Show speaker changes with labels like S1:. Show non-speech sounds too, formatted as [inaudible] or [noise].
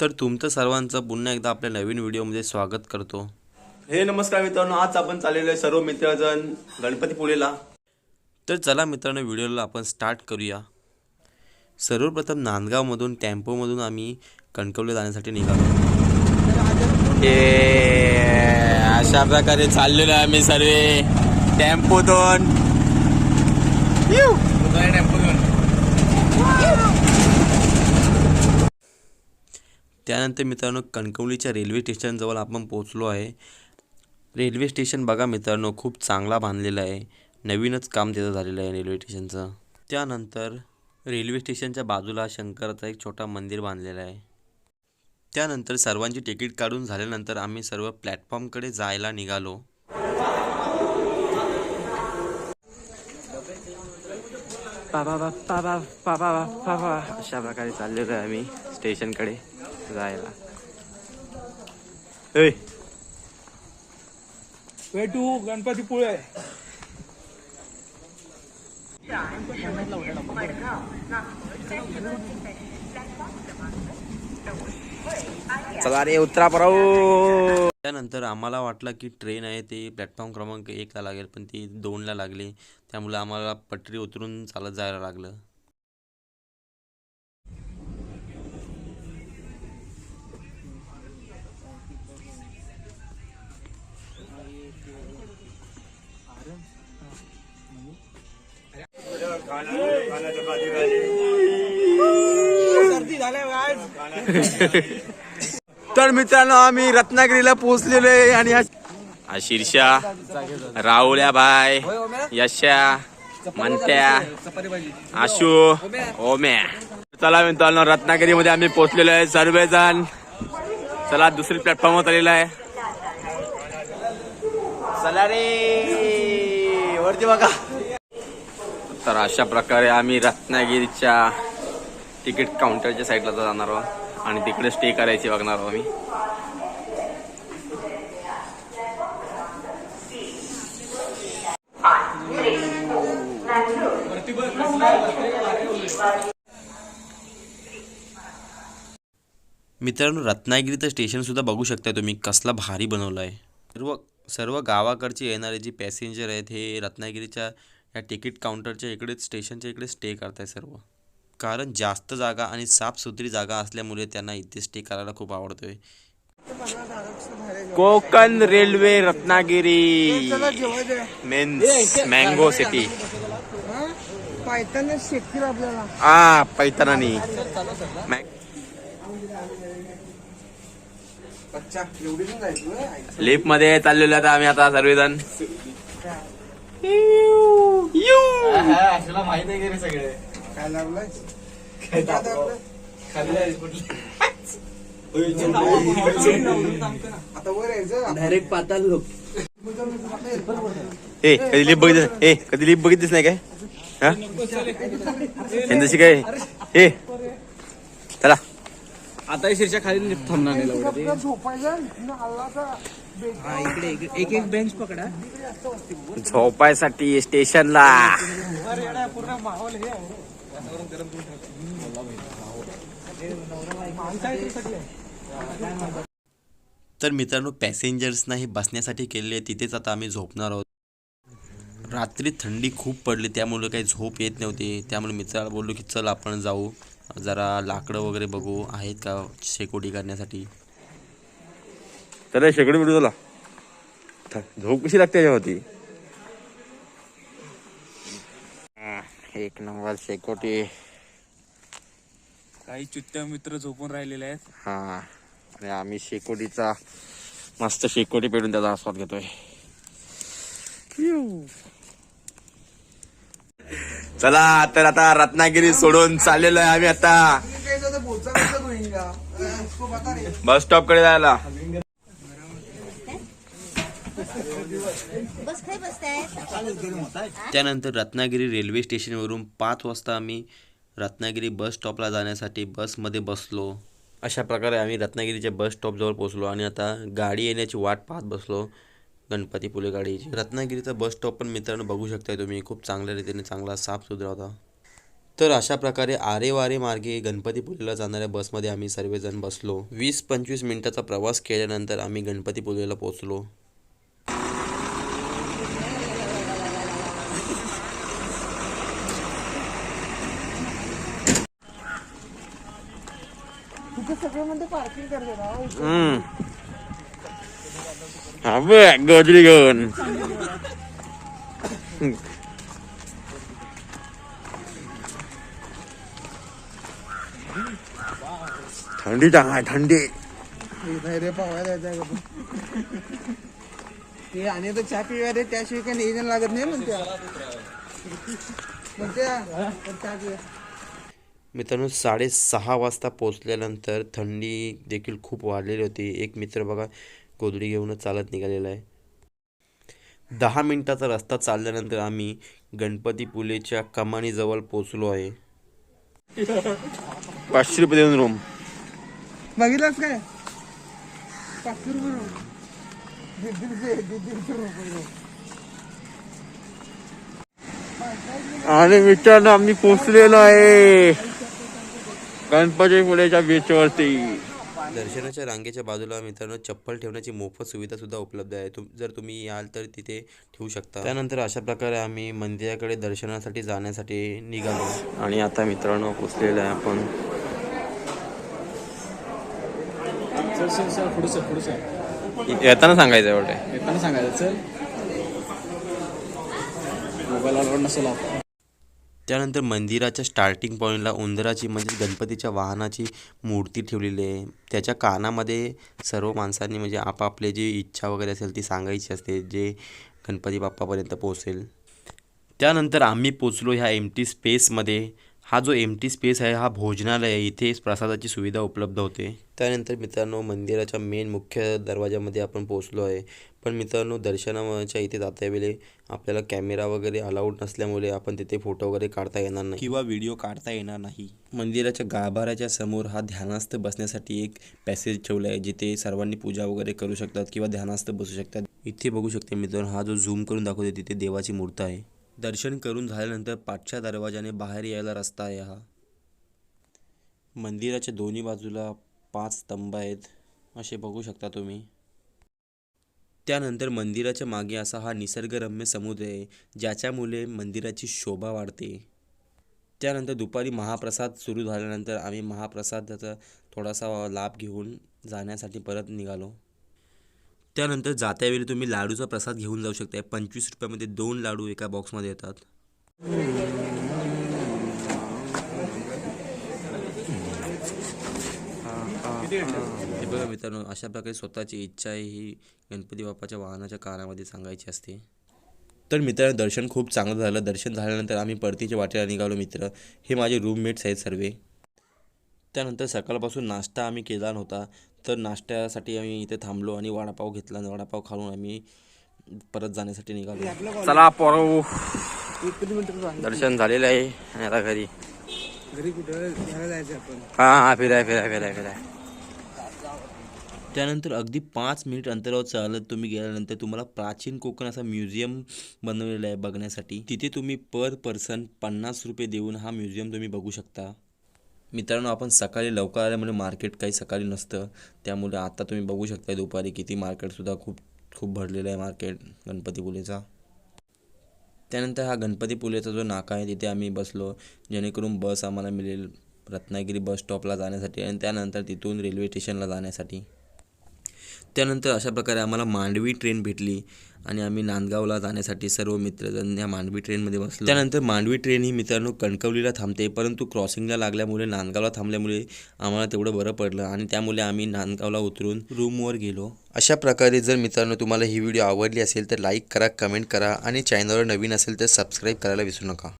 S1: तर तुमचं सर्वांचं पुन्हा एकदा आपल्या नवीन व्हिडिओमध्ये स्वागत करतो.
S2: हे नमस्कार मित्रांनो आज आपण चाललेलो आहे सर्व मित्रजण गणपतीपुळेला
S1: तर चला मित्रांनो व्हिडिओला आपण स्टार्ट करूया. सर्वप्रथम नांदगावमधून टेम्पोमधून आम्ही कणकवली जाण्यासाठी निघालो.
S2: अशा प्रकारे चाललेलो आहे आम्ही सर्व. टेम्पोतून.
S1: त्यानंतर मित्रांनो कणकवलीच्या रेल्वे स्टेशनजवळ आपण पोहोचलो आहे. रेल्वे स्टेशन बघा मित्रांनो खूप चांगला बांधलेला आहे. नवीनच काम तिथं झालेलं आहे रेल्वे स्टेशनचं. त्यानंतर रेल्वे स्टेशनच्या बाजूला शंकराचा एक छोटा मंदिर बांधलेला आहे. त्यानंतर सर्वांची तिकीट काढून झाल्यानंतर आम्ही सर्व प्लॅटफॉर्मकडे जायला निघालो.
S2: पापा बाबा बाबा बाबा अशा प्रकारे चाललेलो आहे आम्ही स्टेशनकडे. जायला. ए
S3: वेटू गणपतीपुळे
S2: चला रे उतरा पराऊ
S1: त्यानंतर आम्हाला वाटलं की ट्रेन आहे ती प्लॅटफॉर्म क्रमांक एकला लागेल पण ती दोनला लागली. त्यामुळे आम्हाला पटरी उतरून चालत जायला लागलं. [laughs]
S2: तर मित्रांनो आम्ही रत्नागिरीला पोहोचलेलो आहे आणि हा शीर्षा राहुल्या भाई यशा म्हणत्या आशू ओम्या. चला मित्रांनो रत्नागिरीमध्ये आम्ही पोहोचलेलो आहे सर्वजण. चला दुसरी प्लॅटफॉर्मवर आलेला आहे. चला रे वरती बघा. तर अशा प्रकारे आम्ही रत्नागिरीच्या तिकीट काउंटरच्या साईडला जाणार आहोत. आणि तिकडे स्टे करायची बघणार आम्ही.
S1: मित्रांनो रत्नागिरीचं स्टेशनसुद्धा बघू शकता तुम्ही कसला भारी बनवलं आहे सर्व सर्व गावाकडचे येणारे जे पॅसेंजर आहेत हे रत्नागिरीच्या या तिकीट काउंटरच्या इकडेच स्टेशनच्या इकडे स्टे करत आहे सर्व. कारण जास्त जागा आणि साफसुथरी जागा असल्यामुळे त्यांना इथे स्टे करायला खूप आवडतोय.
S2: Konkan railway Ratnagiri. Means mango city हा पैतानानी लिफ्टमध्ये चाललेलो आता आम्ही आता सर्वजण.
S3: काय लागलाय आता वर यायचं डायरेक्ट पाताल लोक.
S2: ए कधी लिफ्ट बघितलं? ए कधी लिफ्ट बघितलीस नाही काय? हा? यांच्याशी काय ए. चला.
S4: आता शीर्षा खाली थांबणार नाही लवकर. इकडे एक एक बेंच पकडा.
S2: झोपायसाठी स्टेशनला
S3: वातावरण गरम करून
S1: तर मित्रांनो पॅसेंजर्सना हे बसण्यासाठी केलेले आहे तिथेच आता आम्ही झोपणार आहोत. रात्री थंडी खूप पडली त्यामुळे काही झोप येत नव्हती. त्यामुळे मित्राला बोललो की चल आपण जाऊ. जरा लाकडं वगैरे बघू. आहेत का शेकोटी करण्यासाठी?
S2: तर शेकडी मिळू तुला. झोप कशी लागते याच्यावरती? एक नंबर शेकोटी.
S4: काही चुत्त्या मित्र झोपून राहिलेले आहेत.
S2: हा आणि आम्ही शेकोटीचा मस्त शेकोटी पेटून त्याचा आस्वाद घेतोय. चला तर आता रत्नागिरी सोडून चाललेलो आहे आम्ही आता. बस स्टॉपकडे जायला.
S1: त्यानंतर रत्नागिरी रेल्वे स्टेशनवरून पाच वाजता आम्ही रत्नागिरी बस स्टॉपला जाण्यासाठी बसमध्ये बसलो. अशा प्रकारे आम्ही रत्नागिरीच्या बस स्टॉपजवळ पोचलो आणि आता गाडी येण्याची वाट पाहत बसलो. गणपतीपुले गाडीची. रत्नागिरीचा बस स्टॉप पण मित्रांनो बघू शकताय तुम्ही. खूप चांगल्या रीतीने चांगला साफसुथरा होता. तर अशा प्रकारे आरे वारे मार्गे गणपतीपुलेला जाणाऱ्या बसमध्ये आम्ही सर्वजण बसलो. वीस पंचवीस मिनिटाचा प्रवास केल्यानंतर आम्ही गणपतीपुलेला पोचलो गणपतीपुळेला पोहोचलो
S3: तिथे सगळे म्हणते पार्किंग करते राव
S2: हम्म. हा बघ गोदडी घेऊन थंडी चांगला आहे थंडी
S3: नाही रे पावायला जायचं आपण. ते आणि तर चहा पिवा रे त्याशिवाय काही नियोजन लागत नाही म्हणते म्हणते पण चहा पिऊया.
S1: मित्रांनो साडेसहा वाजता पोचल्यानंतर थंडी देखील खूप वाढलेली होती. एक मित्र बघा गोधडी घेऊनच चालत निघालेला आहे. दहा मिनिटाचा रस्ता चालल्यानंतर आम्ही गणपतीपुलेच्या कमानीजवळ पोचलो आहे.
S2: पाचशे रुपये देऊन रूम
S3: बघितलंस काय? पाचशे रुपये room.
S2: आणि मित्रांनो आम्ही पोचलेलो आहे. गणपती पुलेच्या बीच वरती
S1: दर्शनाच्या रांगेच्या बाजूला मित्रांनो चप्पल ठेवण्याची मोफत सुविधा सुद्धा उपलब्ध आहे. तुम जर तुम्ही याल तर तिथे ठेवू शकता. त्यानंतर अशा प्रकारे आम्ही मंदिराकडे दर्शनासाठी जाण्यासाठी निघालो. आणि आता मित्रांनो पोचलेलो आहे आपण.
S2: येताना सांगायचं एवढे.
S4: येताना सांगायचं चल. मोबाईल नसेल आता
S1: त्यानंतर मंदिराच्या स्टार्टिंग पॉईंटला उंदराची म्हणजे गणपतीच्या वाहनाची मूर्ती ठेवलेली आहे. त्याच्या कानामध्ये सर्व माणसांनी म्हणजे आपापले जी इच्छा वगैरे असेल ती सांगायची असते जे गणपती बाप्पापर्यंत पोहोचेल. त्यानंतर आम्ही पोचलो ह्या एम टी स्पेसमध्ये हा जो एम टी स्पेस आहे हा भोजनालय आहे इथे प्रसादाची सुविधा उपलब्ध होते. त्यानंतर मित्रांनो मंदिराच्या मेन मुख्य दरवाजामध्ये आपण पोचलो आहे. पण मित्रांनो दर्शनाच्या इथे जाता वेळी आपल्याला कॅमेरा वगैरे अलाउड नसल्यामुळे आपण तिथे फोटो वगैरे काढता येणार नाही. किंवा व्हिडिओ काढता येणार नाही. मंदिराच्या गाभाऱ्याच्या समोर हा ध्यानास्थ बसण्यासाठी एक पॅसेज ठेवला आहे जिथे सर्वांनी पूजा वगैरे करू शकतात किंवा ध्यानास्थ बसू शकतात. इथे बघू शकते मित्रांनो हा जो झूम करून दाखवते तिथे देवाची मूर्त आहे. दर्शन करून झाल्यानंतर पाठच्या दरवाजाने बाहेर यायला रस्ता आहे हा. मंदिराच्या दोन्ही बाजूला पाच स्तंभ आहेत असे बघू शकता तुम्ही. त्यानंतर मंदिराच्या मागे असा हा निसर्गरम्य समुद्र आहे ज्याच्यामुळे मंदिराची शोभा वाढते. त्यानंतर दुपारी महाप्रसाद सुरू झाल्यानंतर आम्ही महाप्रसादाचा थोडासा लाभ घेऊन जाण्यासाठी परत निघालो. त्यानंतर जात्यावेळी तुम्ही लाडूचा प्रसाद घेऊन जाऊ शकता पंचवीस रुपयामध्ये दोन लाडू एका बॉक्समध्ये येतात. हे बघा मित्रांनो अशा प्रकारे स्वतःची इच्छा आहे ही गणपती बाप्पाच्या वाहनाच्या कानामध्ये सांगायची असते. तर मित्रांनो दर्शन खूप चांगलं झालं. दर्शन झाल्यानंतर आम्ही परतीच्या वाटेला निघालो मित्र. हे माझे रूममेट्स आहेत सर्व. त्यानंतर सकाळपासून नाश्ता आम्ही केला नव्हता. तर नाश्त्यासाठी आम्ही इथे थांबलो आणि वडापाव घेतला. आणि वडापाव खाऊन आम्ही परत जाण्यासाठी निघालो.
S2: चला पोरो
S3: एक किलोमीटर आहे
S2: दर्शन झालेलं आहे. आणि आता घरी.
S3: घरी कुठं? घ्यायला जायचं आपण.
S2: हा हा फिराय फिराय फिराय फिराय.
S1: त्यानंतर अगदी पाच मिनिट अंतरावर चालत तुम्ही गेल्यानंतर तुम्हाला प्राचीन कोकण असा म्युझियम बनवलेला आहे बघण्यासाठी. तिथे तुम्ही पर पर्सन पन्नास रुपये देऊन हा म्युझियम तुम्ही बघू शकता. मित्रांनो आपण सकाळी लवकर आल्यामुळे मार्केट काही सकाळी नसतं. त्यामुळे आता तुम्ही बघू शकता दुपारी किती मार्केटसुद्धा खूप खूप भरलेलं आहे मार्केट गणपतीपुलेचा त्यानंतर हा गणपतीपुलेचा जो नाका आहे तिथे आम्ही बसलो. जेणेकरून बस आम्हाला मिळेल रत्नागिरी बस स्टॉपला जाण्यासाठी आणि त्यानंतर तिथून रेल्वे स्टेशनला जाण्यासाठी. त्यानंतर अशा प्रकारे आम्हाला मांडवी ट्रेन भेटली आणि आम्ही नांदगावला जाण्यासाठी सर्व मित्रजण या मांडवी ट्रेनमध्ये बसलो. त्यानंतर मांडवी ट्रेन ही मित्रांनो कणकवलीला थांबते परंतु क्रॉसिंगला लागल्यामुळे नांदगावला थांबल्यामुळे आम्हाला तेवढं बरं पडलं आणि त्यामुळे आम्ही नांदगावला उतरून रूमवर गेलो. अशा प्रकारे जर मित्रांनो तुम्हाला ही व्हिडिओ आवडली असेल तर लाईक करा कमेंट करा आणि चॅनलवर नवीन असेल तर सबस्क्राईब करायला विसरू नका.